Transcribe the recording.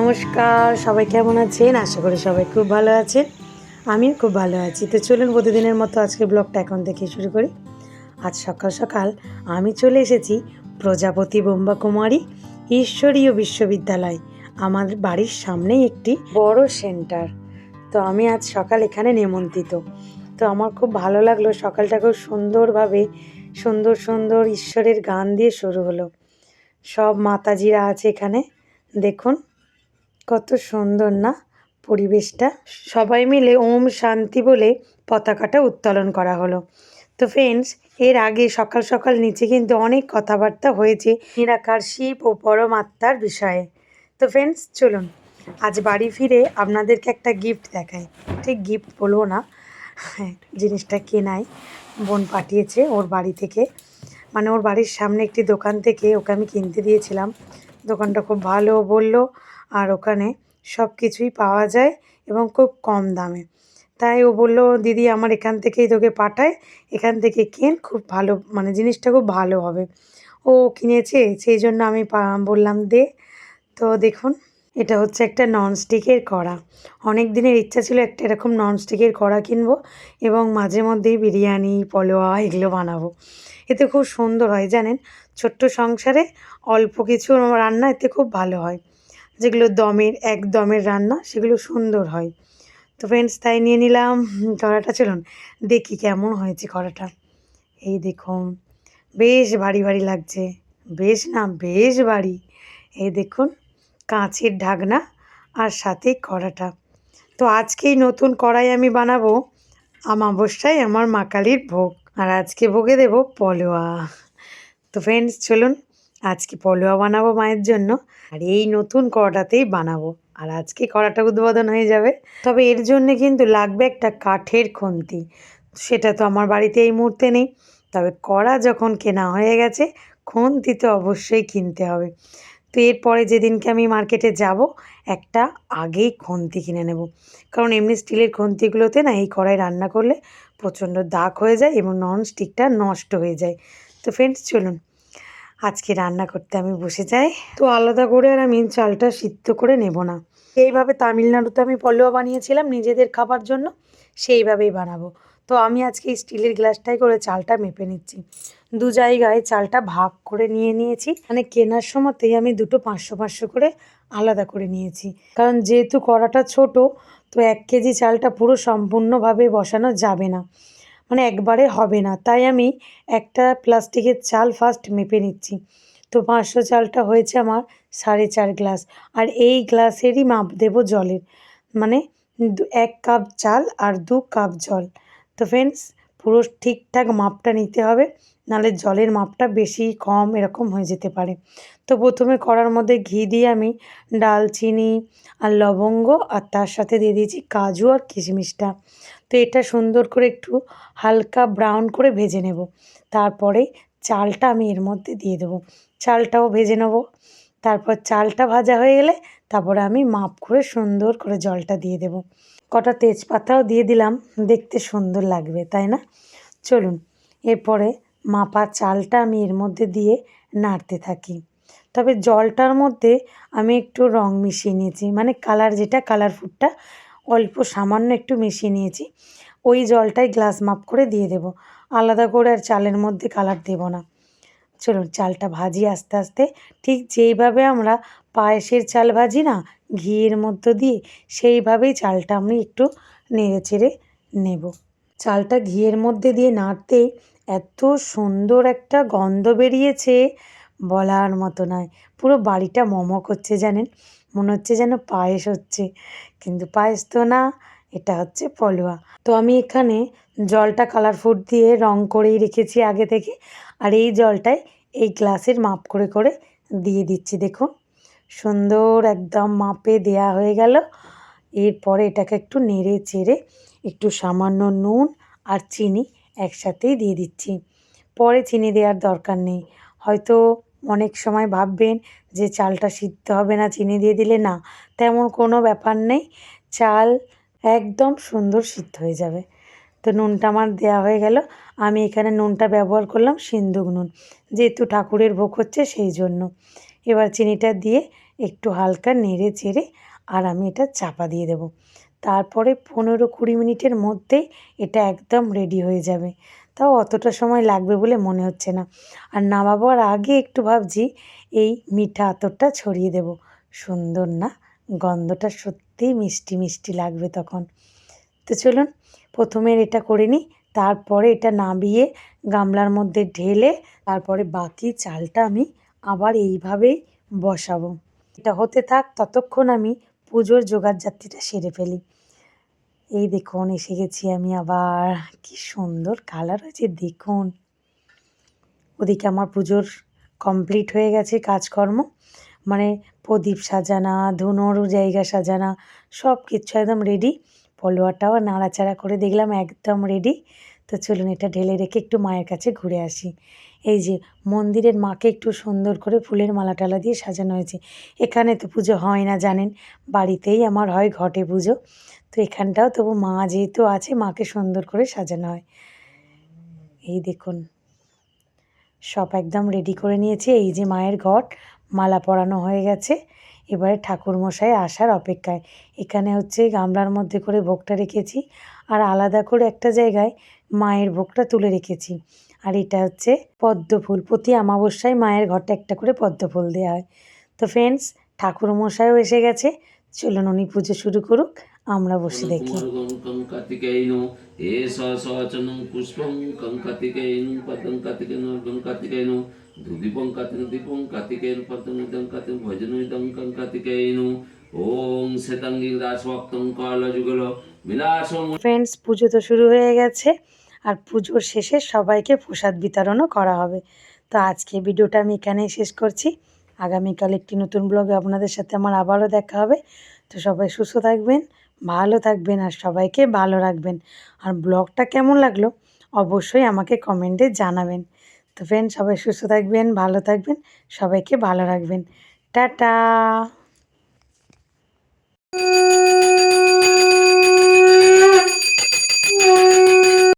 নমস্কার, সবাই কেমন আছেন? আশা করি সবাই খুব ভালো আছেন। আমিও খুব ভালো আছি। তো চলুন প্রতিদিনের মতো আজকে ব্লগটা এখন থেকে শুরু করি। আজ সকাল সকাল আমি চলে এসেছি প্রজাপতি বোম্বা কুমারী ঈশ্বরীয় বিশ্ববিদ্যালয়, আমার বাড়ির সামনেই একটি বড় সেন্টার। তো আমি আজ সকাল এখানে নিমন্ত্রিত তো আমার খুব ভালো লাগল, সকালটা খুব সুন্দরভাবে সুন্দর সুন্দর ঈশ্বরের গান দিয়ে শুরু হলো। সব মাতাজিরা আছে এখানে, দেখুন। কত সুন্দর না পরিবেশটা। সবাই মিলে ওম শান্তি বলে পতাকাটা উত্তোলন করা হলো। তো ফ্রেন্ডস এর আগে সকাল সকাল নিচে কিন্তু অনেক কথাবার্তা হয়েছে নিরাকার শিব ও পরমাত্মার বিষয়ে। তো ফ্রেন্ডস চলুন, আজ বাড়ি ফিরে আপনাদেরকে একটা গিফট দেখাই। ঠিক গিফট বলব না, জিনিসটা কেনায় বোন পাঠিয়েছে ওর বাড়ি থেকে। মানে ওর বাড়ির সামনে একটি দোকান থেকে ওকে আমি কিনতে দিয়েছিলাম। দোকানটা খুব ভালো বলল। আর ওখানে সব কিছুই পাওয়া যায় এবং খুব কম দামে। তাই ও বলল, দিদি, আমার এখান থেকেই তোকে পাঠায়, এখান থেকে কেন? খুব ভালো মানে জিনিসটা খুব ভালো হবে। ও কিনেছে, সেই জন্য আমি বললাম, দে। তো দেখুন, এটা হচ্ছে একটা ননস্টিকের কড়া। অনেক দিনের ইচ্ছা ছিল একটা এরকম ননস্টিকের কড়া কিনবো এবং মাঝে মধ্যেই বিরিয়ানি, পলোয়া এগুলো বানাবো। এতে খুব সুন্দর হয়, জানেন? ছোট্ট সংসারে অল্প কিছু রান্না এতে খুব ভালো হয়। যেগুলো দমের, এক দমের রান্না, সেগুলো সুন্দর হয়। তো ফ্রেন্ডস তাই নিয়ে নিলাম। কড়াটা চলুন, দেখি কেমন হয়েছে কড়াটা। এই দেখুন, বেশ ভারী ভারী লাগছে। বেশ না, বেশ ভারী। এই দেখুন, কাঁচের ঢাকনা আর সাথে কড়াটা। তো আজকেই নতুন কড়াই আমি বানাবো আমাবস্যায় আমার মা কালীর ভোগ। আর আজকে ভোগে দেবো পলোয়া। তো ফ্রেন্ডস চলুন আজকে পলোয়া বানাবো মায়ের জন্য, আর এই নতুন কড়াটাতেই বানাবো। আর আজকে কড়াটা উদ্বোধন হয়ে যাবে। তবে এর জন্য কিন্তু লাগবে একটা কাঠের খুন্তি। সেটা তো আমার বাড়িতে এই মুহূর্তে নেই। তবে কড়া যখন কেনা হয়ে গেছে, খুন্তি তো অবশ্যই কিনতে হবে। তো এরপরে যেদিনকে আমি মার্কেটে যাব, একটা আগেই খুন্তি কিনে নেব। কারণ এমনি স্টিলের খুন্তিগুলোতে না এই কড়াই রান্না করলে প্রচণ্ড দাগ হয়ে যায় এবং নন স্টিকটা নষ্ট হয়ে যায়। তো ফ্রেন্ডস চলুন। আজকে রান্না করতে আমি বসে যাই। তো আলাদা করে আর আমি চালটা সিদ্ধ করে নেব না। এইভাবে তামিলনাড়ুতে আমি পলোয়া বানিয়েছিলাম নিজেদের খাবার জন্য, সেইভাবেই বানাবো। তো আমি আজকে স্টিলের গ্লাসটাই করে চালটা মেপে নিচ্ছি। দু জায়গায় চালটা ভাগ করে নিয়ে নিয়েছি। মানে কেনার সময়তেই আমি দুটো পাঁচশো পাঁচশো করে আলাদা করে নিয়েছি। কারণ যেহেতু কড়াটা ছোট, তো এক কেজি চালটা পুরো সম্পূর্ণভাবে বসানো যাবে না। মানে একবারে হবে না। তাই আমি একটা প্লাস্টিকের চাল ফার্স্ট মেপে নিচ্ছি। তো পাঁচশো চালটা হয়েছে আমার সাড়ে চার গ্লাস আর এই গ্লাসেরই মাপ দেবো জলের। মানে এক কাপ চাল আর দু কাপ জল। তো ফ্রেন্ডস পুরো ঠিকঠাক মাপটা নিতে হবে। নাহলে জলের মাপটা বেশি কম এরকম হয়ে যেতে পারে। তো প্রথমে কড়ার মধ্যে ঘি দিয়ে আমি ডালচিনি আর লবঙ্গ আর তার সাথে দিয়ে দিয়েছি কাজু আর কিশমিশটা। তো এটা সুন্দর করে একটু হালকা ব্রাউন করে ভেজে নেব। তারপরে চালটা আমি এর মধ্যে দিয়ে দেবো। চালটাও ভেজে নেব। তারপর চালটা ভাজা হয়ে গেলে তারপরে আমি মাপ করে সুন্দর করে জলটা দিয়ে দেবো। কটা তেজপাতাও দিয়ে দিলাম। দেখতে সুন্দর লাগবে, তাই না? চলুন, এরপরে মাপা চালটা আমি এর মধ্যে দিয়ে নাড়তে থাকি। তবে জলটার মধ্যে আমি একটু রং মিশিয়ে নিয়েছি। মানে কালার যেটা কালার ফুডটা অল্প সামান্য একটু মিশিয়ে নিয়েছি। ওই জলটাই গ্লাস মাপ করে দিয়ে দেব। আলাদা করে আর চালের মধ্যে কালার দেব না। চলুন, চালটা ভাজি আস্তে আস্তে। ঠিক যেইভাবে আমরা পায়েসের চাল ভাজি না, ঘিয়ের মধ্য দিয়ে, সেইভাবেই চালটা আমি একটু নেড়ে চেড়ে নেব। চালটা ঘিয়ের মধ্যে দিয়ে নাড়তেই এত সুন্দর একটা গন্ধ বেরিয়েছে, বলার মতো নয়। পুরো বাড়িটা মমো করছে, জানেন? মনে হচ্ছে যেন পায়েস হচ্ছে। কিন্তু পায়েস তো না, এটা হচ্ছে পলোয়া। তো আমি এখানে জলটা কালার ফুড দিয়ে রং করেই রেখেছি আগে থেকে। আর এই জলটাই এই গ্লাসের মাপ করে করে দিয়ে দিচ্ছি, দেখুন। সুন্দর একদম মাপে দেয়া হয়ে গেল। এরপরে এটাকে একটু নেড়ে চেড়ে একটু সামান্য নুন আর চিনি একসাথেই দিয়ে দিচ্ছি। পরে চিনি দেওয়ার দরকার নেই। হয়তো অনেক সময় ভাববেন যে চালটা সিদ্ধ হবে না, চিনি দিয়ে দিলে না, তেমন কোনো ব্যাপার নেই। চাল একদম সুন্দর সিদ্ধ হয়ে যাবে। তো নুনটা আমার দেওয়া হয়ে গেল। আমি এখানে নুনটা ব্যবহার করলাম সিন্দুক নুন, যেহেতু ঠাকুরের ভোগ হচ্ছে সেই জন্য। এবার চিনিটা দিয়ে একটু হালকা নেড়ে চেড়ে আর আমি এটা চাপা দিয়ে দেবো। তারপরে পনেরো কুড়ি মিনিটের মধ্যেই এটা একদম রেডি হয়ে যাবে। তাও অতটা সময় লাগবে বলে মনে হচ্ছে না। আর নামাবার আগে একটু ভাবছি, এই মিঠা আতরটা ছড়িয়ে দেব। সুন্দর না? গন্ধটা সত্যিই মিষ্টি মিষ্টি লাগবে তখন। তো চলুন, প্রথমে এটা করে নিই, তারপরে এটা নামিয়ে গামলার মধ্যে ঢেলে, তারপরে বাকি চালটা আমি আবার এইভাবেই বসাবো। এটা হতে থাক, ততক্ষণ আমি পুজোর জোগাড় যাত্রীটা সেরে ফেলি। এই দেখুন, এসে গেছি আমি আবার। কি সুন্দর কালার হয়েছে, দেখুন। ওদিকে আমার পুজোর কমপ্লিট হয়ে গেছে কাজকর্ম। মানে প্রদীপ সাজানা, ধুনোর জায়গা সাজানা সব কিছু একদম রেডি পলোয়াটাও নাড়াচাড়া করে দেখলাম একদম রেডি তো চলুন এটা ঢেলে রেখে একটু মায়ের কাছে ঘুরে আসি। এই যে মন্দিরের মাকে একটু সুন্দর করে ফুলের মালা টালা দিয়ে সাজানো হয়েছে। এখানে তো পুজো হয় না, জানেন? বাড়িতেই আমার হয়, ঘটে পুজো। তো এখানটাও তবু মা যেহেতু আছে, মাকে সুন্দর করে সাজানো হয়। এই দেখুন, সব একদম রেডি করে নিয়েছি। এই যে মায়ের ঘট, মালা পরানো হয়ে গেছে। এবারে ঠাকুরমশাই আসার অপেক্ষায়। এখানে হচ্ছে গামলার মধ্যে করে ভোগটা রেখেছি। আর আলাদা করে একটা জায়গায় মায়ের ভোগটা তুলে রেখেছি। আর এটা হচ্ছে পদ্ম ফুল প্রতি অমাবস্যায় মায়ের ঘরটা একটা করে পদ্ম ফুল দেওয়া হয়। তো ফ্রেন্ডস ঠাকুর মশাইও এসে গেছে। চলুন উনি পুজো শুরু করুক আমরা বসে দেখি। পুষ্পং পদং দীপং পদং ইদং ভজন ইদং কং কার্তিকেয়নো ওং শ্বেতাঙ্গি দাসভক্তং কলযুগল বিলাসম ফ্রেন্ডস পুজো তো শুরু হয়ে গেছে। আর পুজোর শেষে সবাইকে প্রসাদ বিতরণও করা হবে। তো আজকে ভিডিওটা আমি এখানেই শেষ করছি। আগামীকাল একটি নতুন ব্লগে আপনাদের সাথে আমার আবারও দেখা হবে। তো সবাই সুস্থ থাকবেন, ভালো থাকবেন আর সবাইকে ভালো রাখবেন। আর ব্লগটা কেমন লাগল অবশ্যই আমাকে কমেন্টে জানাবেন। তো ফ্রেন্ড সবাই সুস্থ থাকবেন, ভালো থাকবেন, সবাইকে ভালো রাখবেন। টাটা!